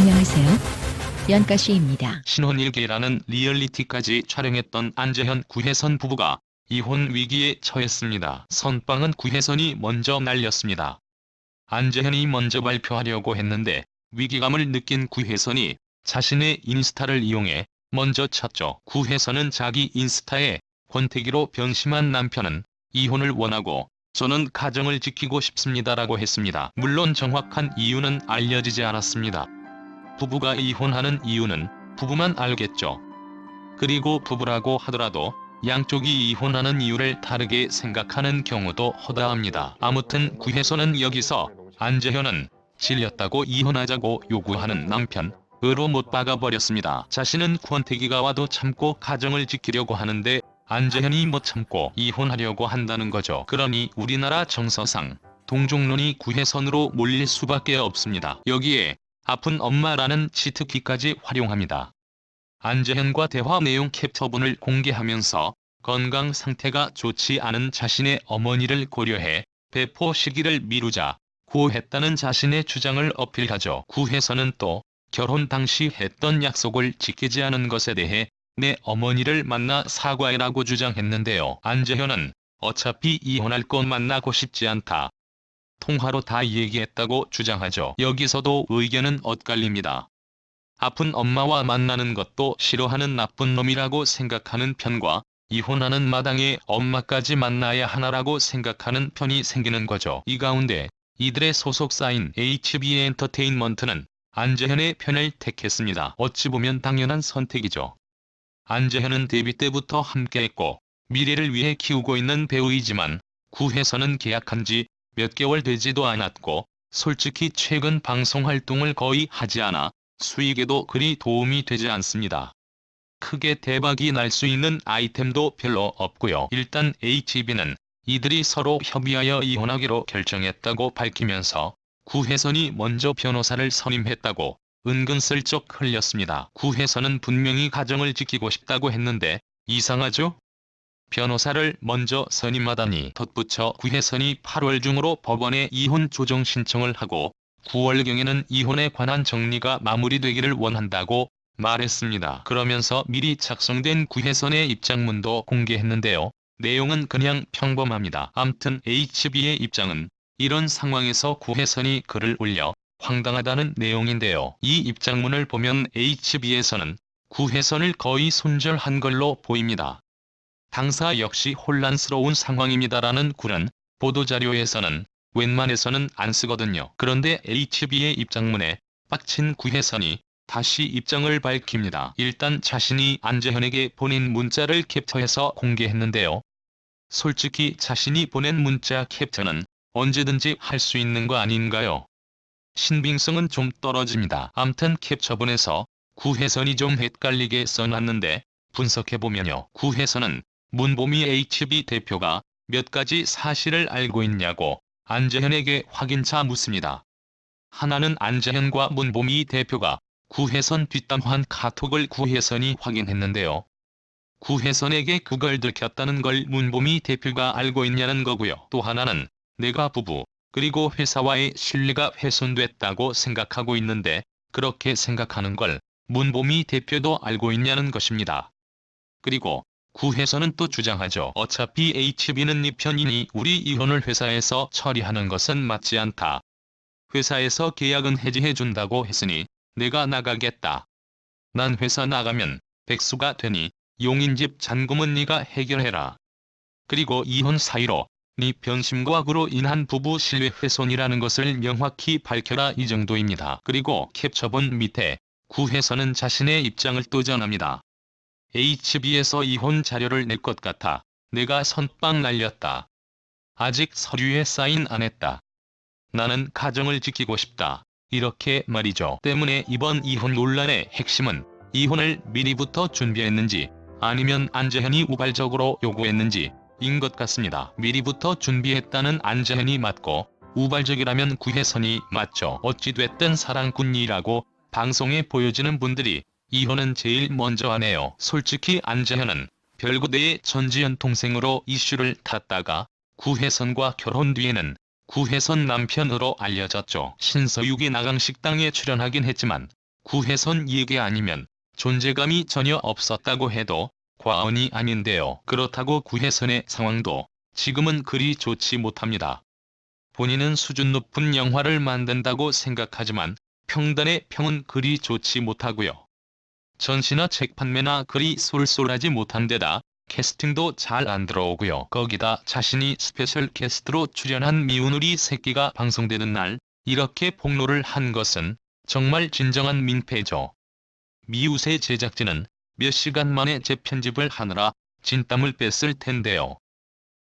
안녕하세요. 연가시입니다. 신혼일기라는 리얼리티까지 촬영했던 안재현 구혜선 부부가 이혼 위기에 처했습니다. 선빵은 구혜선이 먼저 날렸습니다. 안재현이 먼저 발표하려고 했는데 위기감을 느낀 구혜선이 자신의 인스타를 이용해 먼저 쳤죠. 구혜선은 자기 인스타에 권태기로 변심한 남편은 이혼을 원하고 저는 가정을 지키고 싶습니다라고 했습니다. 물론 정확한 이유는 알려지지 않았습니다. 부부가 이혼하는 이유는 부부만 알겠죠. 그리고 부부라고 하더라도 양쪽이 이혼하는 이유를 다르게 생각하는 경우도 허다합니다. 아무튼 구혜선은 여기서 안재현은 질렸다고 이혼하자고 요구하는 남편 으로 못 박아버렸습니다. 자신은 권태기가 와도 참고 가정을 지키려고 하는데 안재현이 못 참고 이혼하려고 한다는 거죠. 그러니 우리나라 정서상 동종론이 구혜선으로 몰릴 수밖에 없습니다. 여기에 아픈 엄마라는 치트키까지 활용합니다. 안재현과 대화 내용 캡처본을 공개하면서 건강 상태가 좋지 않은 자신의 어머니를 고려해 배포 시기를 미루자 고했다는 자신의 주장을 어필하죠. 구혜선은 또 결혼 당시 했던 약속을 지키지 않은 것에 대해 내 어머니를 만나 사과해라고 주장했는데요. 안재현은 어차피 이혼할 건 만나고 싶지 않다. 통화로 다 얘기했다고 주장하죠. 여기서도 의견은 엇갈립니다. 아픈 엄마와 만나는 것도 싫어하는 나쁜 놈이라고 생각하는 편과 이혼하는 마당에 엄마까지 만나야 하나라고 생각하는 편이 생기는 거죠. 이 가운데 이들의 소속사인 HB엔터테인먼트는 안재현의 편을 택했습니다. 어찌 보면 당연한 선택이죠. 안재현은 데뷔 때부터 함께했고 미래를 위해 키우고 있는 배우이지만 구혜선은 계약한 지 몇 개월 되지도 않았고 솔직히 최근 방송 활동을 거의 하지 않아 수익에도 그리 도움이 되지 않습니다. 크게 대박이 날 수 있는 아이템도 별로 없고요. 일단 HB는 이들이 서로 협의하여 이혼하기로 결정했다고 밝히면서 구혜선이 먼저 변호사를 선임했다고 은근슬쩍 흘렸습니다. 구혜선은 분명히 가정을 지키고 싶다고 했는데 이상하죠? 변호사를 먼저 선임하다니 덧붙여 구혜선이 8월 중으로 법원에 이혼 조정 신청을 하고 9월경에는 이혼에 관한 정리가 마무리되기를 원한다고 말했습니다. 그러면서 미리 작성된 구혜선의 입장문도 공개했는데요. 내용은 그냥 평범합니다. 암튼 HB의 입장은 이런 상황에서 구혜선이 글을 올려 황당하다는 내용인데요. 이 입장문을 보면 HB에서는 구혜선을 거의 손절한 걸로 보입니다. 당사 역시 혼란스러운 상황입니다라는 글은 보도자료에서는 웬만해서는 안 쓰거든요. 그런데 HB의 입장문에 빡친 구혜선이 다시 입장을 밝힙니다. 일단 자신이 안재현에게 보낸 문자를 캡처해서 공개했는데요. 솔직히 자신이 보낸 문자 캡처는 언제든지 할 수 있는 거 아닌가요? 신빙성은 좀 떨어집니다. 암튼 캡처본에서 구혜선이 좀 헷갈리게 써놨는데 분석해보면요. 구혜선은 문보미 HB 대표가 몇 가지 사실을 알고 있냐고 안재현에게 확인차 묻습니다. 하나는 안재현과 문보미 대표가 구혜선 뒷담화한 카톡을 구혜선이 확인했는데요. 구혜선에게 그걸 들켰다는 걸 문보미 대표가 알고 있냐는 거고요. 또 하나는 내가 부부 그리고 회사와의 신뢰가 훼손됐다고 생각하고 있는데 그렇게 생각하는 걸 문보미 대표도 알고 있냐는 것입니다. 그리고 구혜선은 또 주장하죠. 어차피 HB는 네 편이니 우리 이혼을 회사에서 처리하는 것은 맞지 않다. 회사에서 계약은 해지해준다고 했으니 내가 나가겠다. 난 회사 나가면 백수가 되니 용인집 잔금은 네가 해결해라. 그리고 이혼 사유로 네 변심과 그로 인한 부부 신뢰 훼손이라는 것을 명확히 밝혀라 이 정도입니다. 그리고 캡처본 밑에 구혜선은 자신의 입장을 또 전합니다. HB에서 이혼 자료를 낼 것 같아 내가 선빵 날렸다. 아직 서류에 사인 안 했다. 나는 가정을 지키고 싶다. 이렇게 말이죠. 때문에 이번 이혼 논란의 핵심은 이혼을 미리부터 준비했는지 아니면 안재현이 우발적으로 요구했는지 인 것 같습니다. 미리부터 준비했다는 안재현이 맞고 우발적이라면 구혜선이 맞죠. 어찌됐든 사랑꾼이라고 방송에 보여지는 분들이 이혼은 제일 먼저 하네요. 솔직히 안재현은 별구대의 전지현 동생으로 이슈를 탔다가 구혜선과 결혼 뒤에는 구혜선 남편으로 알려졌죠. 신서유기 나강식당에 출연하긴 했지만 구혜선 얘기 아니면 존재감이 전혀 없었다고 해도 과언이 아닌데요. 그렇다고 구혜선의 상황도 지금은 그리 좋지 못합니다. 본인은 수준 높은 영화를 만든다고 생각하지만 평단의 평은 그리 좋지 못하고요. 전시나 책 판매나 그리 쏠쏠하지 못한 데다 캐스팅도 잘 안 들어오고요. 거기다 자신이 스페셜 게스트로 출연한 미운우리 새끼가 방송되는 날 이렇게 폭로를 한 것은 정말 진정한 민폐죠. 미우새 제작진은 몇 시간 만에 재편집을 하느라 진땀을 뺐을 텐데요.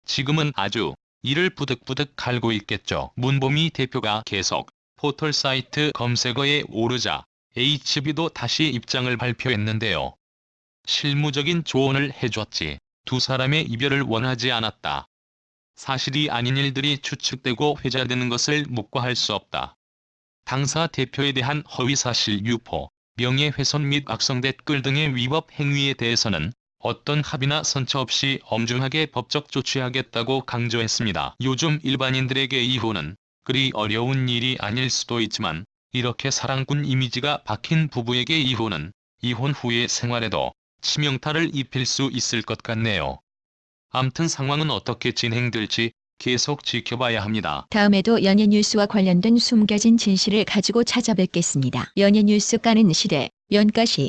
지금은 아주 이를 부득부득 갈고 있겠죠. 문보미 대표가 계속 포털 사이트 검색어에 오르자 HB도 다시 입장을 발표했는데요. 실무적인 조언을 해줬지 두 사람의 이별을 원하지 않았다. 사실이 아닌 일들이 추측되고 회자되는 것을 묵과할 수 없다. 당사 대표에 대한 허위사실 유포, 명예훼손 및 악성 댓글 등의 위법 행위에 대해서는 어떤 합의나 선처 없이 엄중하게 법적 조치하겠다고 강조했습니다. 요즘 일반인들에게 이혼은 그리 어려운 일이 아닐 수도 있지만 이렇게 사랑꾼 이미지가 박힌 부부에게 이혼은 이혼 후의 생활에도 치명타를 입힐 수 있을 것 같네요. 암튼 상황은 어떻게 진행될지 계속 지켜봐야 합니다. 다음에도 연예 뉴스와 관련된 숨겨진 진실을 가지고 찾아뵙겠습니다. 연예 뉴스 까는 시대 연가시